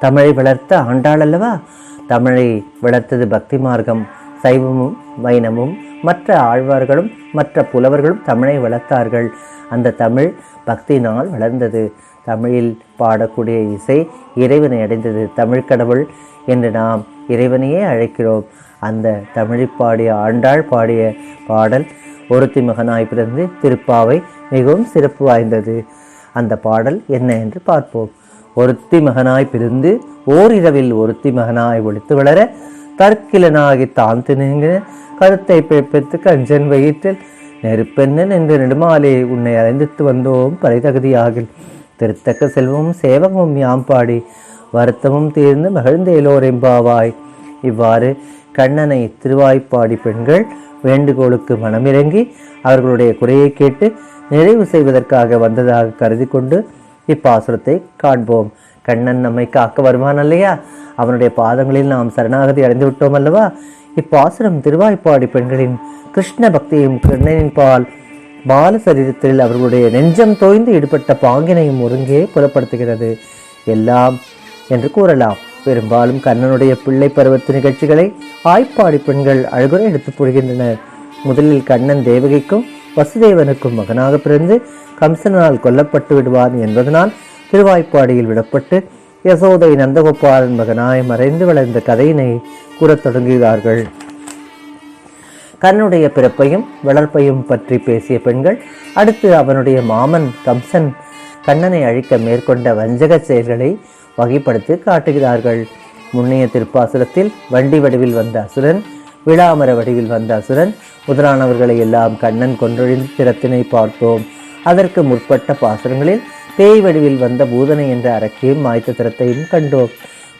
தமிழை வளர்த்த ஆண்டாள் அல்லவா தமிழை வளர்த்தது பக்தி மார்க்கம். சைவமும் வைணமும் மற்ற ஆழ்வார்களும் மற்ற புலவர்களும் தமிழை வளர்த்தார்கள். அந்த தமிழ் பக்தியினால் வளர்ந்தது. தமிழில் பாடக்கூடிய இசை இறைவனை அடைந்தது. தமிழ் கடவுள் என்று நாம் இறைவனையே அழைக்கிறோம். அந்த தமிழை பாடிய ஆண்டாள் பாடிய பாடல் ஒருத்தி மகனாய் பிறந்து திருப்பாவை மிகவும் சிறப்பு வாய்ந்தது. அந்த பாடல் என்ன என்று பார்ப்போம். ஒருத்தி மகனாய் பிரிந்து ஓரிரவில் ஒருத்தி மகனாய் ஒழித்து வளர தற்கிலனாகி தான் திணுங்கின கருத்தை பிழைப்பித்து கஞ்சன் வயிற்றில் நெருப்பெண்ணன் என்று நெடுமாலே உன்னை அலைந்தித்து வந்தோம் பரிதகுதியாகில். திருத்தக்க செல்வமும் சேவகமும் யாம் பாடி வருத்தமும் தீர்ந்து மகிழ்ந்தேலோரெம்பாவாய் இவ்வாறு கண்ணனை திருவாய்ப்பாடி பெண்கள் வேண்டுகோளுக்கு மனமிறங்கி அவர்களுடைய குறையை கேட்டு நிறைவு செய்வதற்காக வந்ததாக கருதி கொண்டு இப்பாசுரத்தை காண்போம். கண்ணன் நம்மை காக்க வருவான் அல்லையா? அவனுடைய பாதங்களில் நாம் சரணாகதி அடைந்து விட்டோம் அல்லவா? இப்பாசுரம் திருவாய்ப்பாடி பெண்களின் கிருஷ்ண பக்தியும் கண்ணனின் பால் பால சரீரத்தில் அவர்களுடைய நெஞ்சம் தோய்ந்து ஈடுபட்ட பாங்கினையும் ஒருங்கே புலப்படுத்துகிறது. எல்லாம் என்று கூறலாம். பெரும்பாலும் கண்ணனுடைய பிள்ளை பருவத்து நிகழ்ச்சிகளை ஆய்ப்பாடி பெண்கள் அழகுரை எடுத்து போடுகின்றனர் முதலில் கண்ணன் தேவகிக்கும் வசுதேவனுக்கும் மகனாக பிறந்து கம்சனால் கொல்லப்பட்டு விடுவான் என்பதனால் திருவாய்ப்பாடியில் விடப்பட்டு யசோதை நந்தகோபாலன் மகனாய் மறைந்து வளர்ந்த கதையினை கூறத் தொடங்குகிறார்கள். கண்ணுடைய பிறப்பையும் வளர்ப்பையும் பற்றி பேசிய பெண்கள் அடுத்து அவனுடைய மாமன் கம்சன் கண்ணனை அழிக்க மேற்கொண்ட வஞ்சக செயல்களை வகைப்படுத்தி காட்டுகிறார்கள். முன்னைய திருப்பாசுரத்தில் வண்டி வடிவில் வந்த அசுரன் விழாமர வடிவில் வந்த அசுரன் முதலானவர்களை எல்லாம் கண்ணன் கொன்றொழிந்து திறத்தினை பார்த்தோம். அதற்கு முற்பட்ட பாசுரங்களில் பேய் வடிவில் வந்த பூதனை என்ற அரக்கையும் மாய்த்த திறத்தையும் கண்டோம்.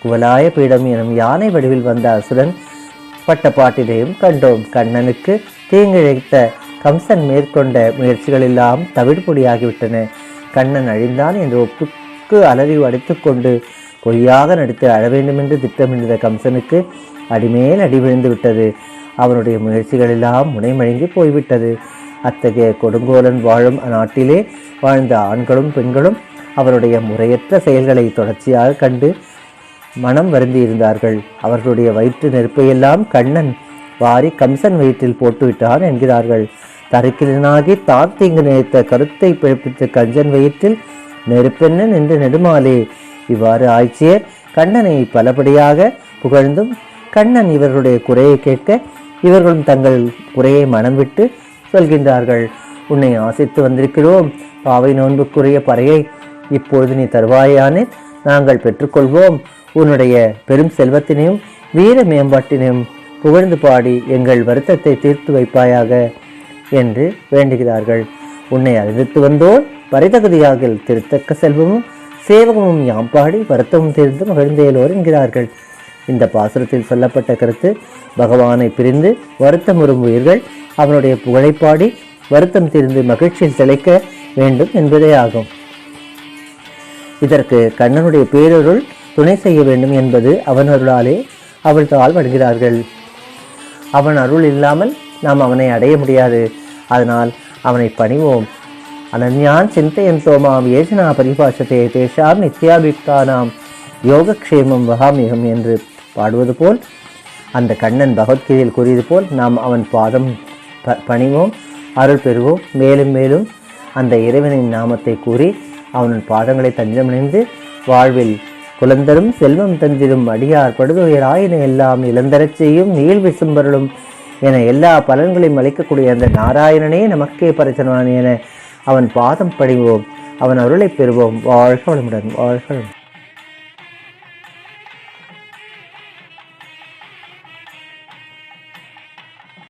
குவலாய பீடம் எனும் யானை வடிவில் வந்த அசுரன் பட்ட பாட்டினையும் கண்டோம். கண்ணனுக்கு தீங்கிழைத்த கம்சன் மேற்கொண்ட முயற்சிகள் எல்லாம் தவிடுபொடியாகிவிட்டன. கண்ணன் அழிந்தான் என்று ஒப்புக்கு அலறி அடித்துக்கொண்டு பொய்யாக நடித்து அழ வேண்டுமென்று திட்டமிட்டிருந்த கம்சனுக்கு அடிமேல் அடி விழுந்து விட்டது. அவனுடைய முயற்சிகள் எல்லாம் முனைமழுங்கி போய்விட்டது. அத்தகைய கொடுங்கோலன் வாழும் நாட்டிலே வாழ்ந்த ஆண்களும் பெண்களும் அவருடைய முறையற்ற செயல்களை தொடர்ச்சியாக கண்டு மனம் வருந்தியிருந்தார்கள். அவர்களுடைய வயிற்று நெருப்பையெல்லாம் கண்ணன் வாரி கம்சன் வயிற்றில் போட்டுவிட்டான் என்கிறார்கள். தருக்கிலனாகி தான் தீங்கு நினைத்த கருத்தை பிழைப்பித்த கஞ்சன் வயிற்றில் நெருப்பென்ன நின்று நெடுமாலே. இவ்வாறு ஆய்ச்சியர் கண்ணனை பலபடியாக புகழ்ந்தும் கண்ணன் இவர்களுடைய குறையை கேட்க இவர்களும் தங்கள் குறையை மனம் விட்டு சொல்கின்றார்கள். உன்னை ஆசித்து வந்திருக்கிறோம். பாவை நோன்புக்குரிய பறையை இப்பொழுது நீ தருவாயானே? நாங்கள் பெற்றுக்கொள்வோம். உன்னுடைய பெரும் செல்வத்தினையும் வீர மேம்பாட்டினையும் புகழ்ந்து பாடி எங்கள் வருத்தத்தை தீர்த்து வைப்பாயாக என்று வேண்டுகிறார்கள். உன்னை அறிவித்து வந்தோர் வரைதகுதியாக திருத்தக்க செல்வமும் சேவகமும் யாம் பாடி வருத்தமும் தீர்ந்து மகிழ்ந்தேலோர் என்கிறார்கள். இந்த பாசுரத்தில் சொல்லப்பட்ட கருத்து பகவானை பிரிந்து வருத்தம் உயிர்கள் அவனுடைய புகழைப்பாடி வருத்தம் தீர்ந்து மகிழ்ச்சியில் திளைக்க வேண்டும் என்பதே ஆகும். இதற்கு கண்ணனுடைய பேரருள் துணை செய்ய வேண்டும் என்பது அவன் அருளாலே அவள் தாள் வருகிறார்கள். அவன் அருள் இல்லாமல் நாம் அவனை அடைய முடியாது. அதனால் அவனை பணிவோம். அனன்யான் சிந்தையன் சோமாம் ஏஜனா பரிபாஷத்தை தேஷாம் நித்யாபிக்தானாம் யோகக்ஷேமம் வகாமிகம் என்று பாடுவது போல் அந்த கண்ணன் பகவத்கீதையில் கூறியது போல் நாம் அவன் பாதம் ப பணிவோம் அருள் பெறுவோம். மேலும் மேலும் அந்த இறைவனின் நாமத்தை கூறி அவனின் பாதங்களை தஞ்சமடைந்து வாழ்வில் குலந்தரும் செல்வம் தந்திரும் அடியார் படுதுயராயின எல்லாம் இளந்தரச் செய்யும் நீள் விசும்பருளும் என எல்லா பலன்களையும் அளிக்கக்கூடிய அந்த நாராயணனே நமக்கே பரிசனவான் என அவன் பாதம் பணிவோம். அவன் அருளைப் பெறுவோம். வாழ்க வளமுடன் வாழ்க